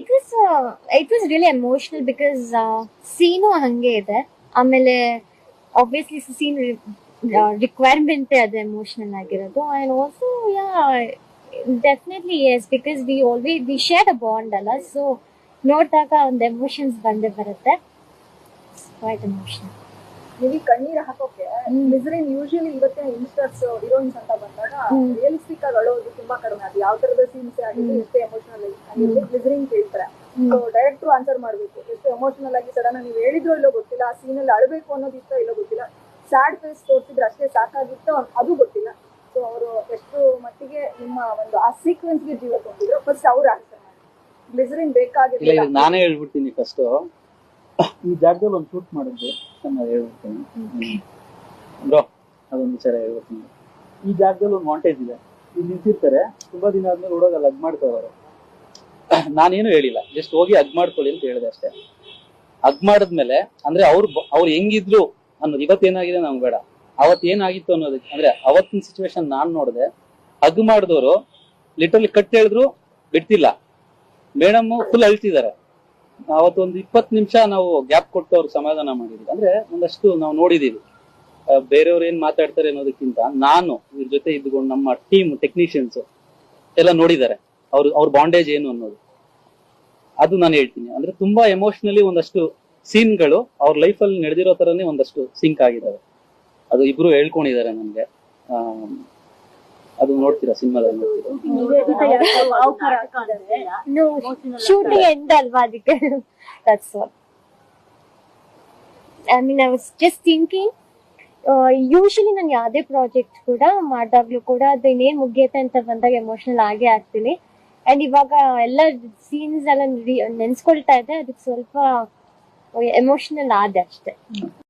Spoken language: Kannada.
It was it was really emotional because scene ಹಂಗೆ ಇದೆ. ಆಮೇಲೆ ಆಬ್ವಿಯಸ್ಲಿ ಸೀನ್ ರಿಕ್ವೈರ್ಮೆಂಟ್ ಅದು ಎಮೋಷನಲ್ ಆಗಿರೋದು. And also ya definitely yes because we always we share a bond ಅಲ್ಲ. ಸೊ ನೋಡಿದಾಗ ಒಂದು ಎಮೋಷನ್ಸ್ ಬಂದೇ ಬರುತ್ತೆ. ಕ್ವೈಟ್ ಎಮೋಷನಲ್ ನಿಮಗೆ ಕಣ್ಣೀರ್ ಹಾಕೋಕೆ ಮಿಸ್ರಿನ್ ಯೂಶಲಿ ಇವತ್ತಿನ ಇನ್ಸ್ಟರ್ಸ್ ಹೀರೋಯಿನ್ಸ್ ಅಂತ ಬಂದಾಗ. ರಿಯಲಿಸ್ಟಿಕ್ ಆಗಿ ಅಳೋದು ತುಂಬಾ ಕಡಿಮೆ. ಅದು ಯಾವ ತರದ ಸೀನ್ಸ್ ಆಗಿದ್ದು ಎಷ್ಟೇ ಎಮೋಷನಲ್ ಮಿಸ್ರಿನ್ ಕೇಳ್ತಾರೆ ಸೊ ಡೈರೆಕ್ಟ್ರು ಆನ್ಸರ್ ಮಾಡ್ಬೇಕು. ಎಷ್ಟು ಎಮೋಷನಲ್ ಆಗಿ ಸಡನ್ ನೀವು ಹೇಳಿದ್ರು ಇಲ್ಲೋ ಗೊತ್ತಿಲ್ಲ ಆ ಸೀನ್ ಅಲ್ಲಿ ಅಳಬೇಕು ಅನ್ನೋದು ಇಷ್ಟ ಇಲ್ಲೋ ಗೊತ್ತಿಲ್ಲ ಸ್ಯಾಡ್ ಫೇಸ್ ತೋರಿಸಿದ್ರೆ ಅಷ್ಟೇ ಸಾಕಾಗಿತ್ತು ಅದು ಗೊತ್ತಿಲ್ಲ. ಸೊ ಅವರು ಎಷ್ಟು ಮಟ್ಟಿಗೆ ನಿಮ್ಮ ಒಂದು ಆ ಸೀಕ್ವೆನ್ಸ್ಗೆ ಜೀವ ತುಂಬಿದ್ರು. ಫಸ್ಟ್ ಅವ್ರು ಆನ್ಸರ್ ಗ್ಲಿಸರಿನ್ ಇಲ್ಲ ನಾನೇ ಹೇಳ್ಬಿಡ್ತೀನಿ ಫಸ್ಟ್ ಈ ಜಾಗದಲ್ಲಿ ಒಂದು ಶೂಟ್ ಮಾಡಿದ್ದೆ ನಾನು ಹೇಳ್ಬಿಡ್ತೀನಿ. ಬ್ರೋ ಅದೊಂದು ವಿಚಾರ ಹೇಳ್ಬಿಡ್ತೀನಿ. ಈ ಜಾಗದಲ್ಲಿ ಒಂದು ಮಾಂಟೇಜ್ ಇದೆ. ಇಲ್ಲಿ ನಿಂತಿರ್ತಾರೆ. ತುಂಬಾ ದಿನ ಆದ್ಮೇಲೆ ಹುಡುಗ ಅದ್ ಮಾಡ್ಕೋರು ನಾನೇನು ಹೇಳಿಲ್ಲ. ಜಸ್ಟ್ ಹೋಗಿ ಅಗ್ ಮಾಡ್ಕೊಳ್ಳಿ ಅಂತ ಹೇಳಿದೆ ಅಷ್ಟೇ. ಅಗ್ ಮಾಡಿದ್ಮೇಲೆ, ಅಂದ್ರೆ ಅವ್ರು ಅವ್ರು ಹೆಂಗಿದ್ರು ಅನ್ನೋದು, ಇವತ್ತೇನಾಗಿದೆ ನಮ್ಗೆ ಬೇಡ. ಅವತ್ ಏನಾಗಿತ್ತು ಅನ್ನೋದಕ್ಕೆ ಅಂದ್ರೆ ಅವತ್ತಿನ ಸಿಚುವೇಶನ್ ನಾನ್ ನೋಡಿದೆ ಅಗ್ ಮಾಡಿದವರು ಲಿಟರ್ಲಿ ಕಟ್ ಹೇಳಿದ್ರು, ಬಿಡ್ತಿಲ್ಲ. ಮೇಡಮ್ ಫುಲ್ ಅಳ್ತಿದ್ದಾರೆ. ಅವತ್ತೊಂದು ಇಪ್ಪತ್ತು ನಿಮಿಷ ನಾವು ಗ್ಯಾಪ್ ಕೊಟ್ಟು ಅವ್ರು ಸಮಾಧಾನ ಮಾಡಿದ್ವಿ. ಅಂದ್ರೆ ಒಂದಷ್ಟು ನಾವು ನೋಡಿದೀವಿ. ಬೇರೆಯವ್ರು ಏನ್ ಮಾತಾಡ್ತಾರೆ ಅನ್ನೋದಕ್ಕಿಂತ ನಾನು ಇವ್ರ ಜೊತೆ ಇದ್ದುಕೊಂಡು ನಮ್ಮ ಟೀಮ್ ಟೆಕ್ನಿಷಿಯನ್ಸ್ ಎಲ್ಲ ನೋಡಿದ್ದಾರೆ. ಅವ್ರ ಅವ್ರ ಬಾಂಡೇಜ್ ಏನು ಅನ್ನೋದು. ಅದು ನಾನು ಹೇಳ್ತೀನಿ. ಅಂದ್ರೆ ತುಂಬಾ ಎಮೋಷನಲಿ ಒಂದಷ್ಟು ಸೀನ್ಗಳು ಅವ್ರ ಲೈಫಲ್ಲಿ ನಡೆದಿರೋ ತರನೇ ಒಂದಷ್ಟು ಸಿಂಕ್ ಆಗಿದಾವೆ. ಅದು ಇಬ್ರು ಹೇಳ್ಕೊಂಡಿದ್ದಾರೆ ನನ್ಗೆ. ಅದು ನೋಡ್ತೀರಾ ಸಿನಿಮಾದಲ್ಲಿ all I mean I was just thinking, usually ನಾನು ಯಾವುದೇ ಪ್ರಾಜೆಕ್ಟ್ ಕೂಡ ಮಾಡಿದಾಗ್ಲೂ ಕೂಡ ಅದು ಮುಗಿಯುತ್ತೆ ಅಂತ ಬಂದಾಗ ಎಮೋಷನಲ್ ಆಗೇ ಆಗ್ತೀನಿ. ಅಂಡ್ ಇವಾಗ ಎಲ್ಲ ಸೀನ್ಸ್ ಎಲ್ಲ ನೆನ್ಸ್ಕೊಳ್ತಾ ಇದೆ ಅದಕ್ಕೆ ಸ್ವಲ್ಪ ಎಮೋಷನಲ್ ಆದೆ ಅಷ್ಟೇ.